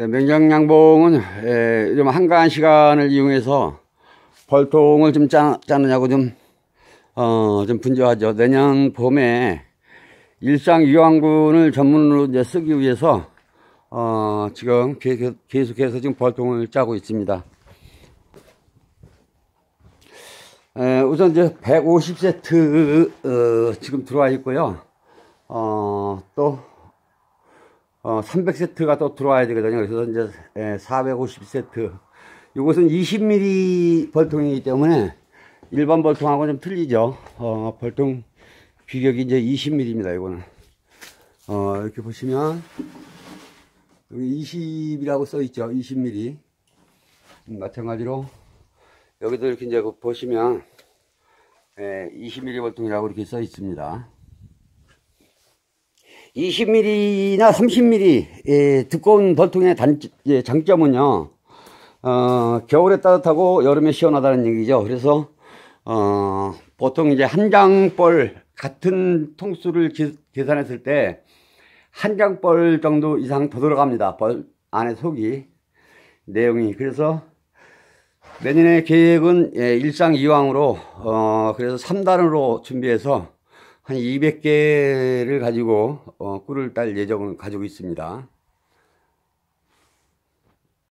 네, 명장양봉은 에, 좀 한가한 시간을 이용해서 벌통을 좀 짜, 짜느냐고 좀, 어, 좀 분주하죠. 내년 봄에 일상 유황군을 전문으로 이제 쓰기 위해서, 어, 지금 계속, 계속해서 지금 벌통을 짜고 있습니다. 에, 우선 이제 150세트, 어, 지금 들어와 있고요. 어, 또, 어, 300세트가 또 들어와야 되거든요. 그래서 이제 450세트. 이것은 20mm 벌통이기 때문에 일반 벌통하고 좀 틀리죠. 어, 벌통 규격이 이제 20mm입니다. 이거는. 어, 이렇게 보시면 여기 20이라고 써 있죠. 20mm. 음, 마찬가지로 여기도 이렇게 이제 보시면 예, 20mm 벌통이라고 이렇게 써 있습니다. 20mm나 30mm 예, 두꺼운 벌통의 단, 예, 장점은요 어, 겨울에 따뜻하고 여름에 시원하다는 얘기죠. 그래서 어, 보통 이제 한 장벌 같은 통수를 기, 계산했을 때 한 장벌 정도 이상 더 들어갑니다. 벌 안에 속이. 내용이. 그래서 내년의 계획은 예, 일상 이왕으로 어, 그래서 3단으로 준비해서 한 200개를 가지고 어, 꿀을 딸 예정을 가지고 있습니다.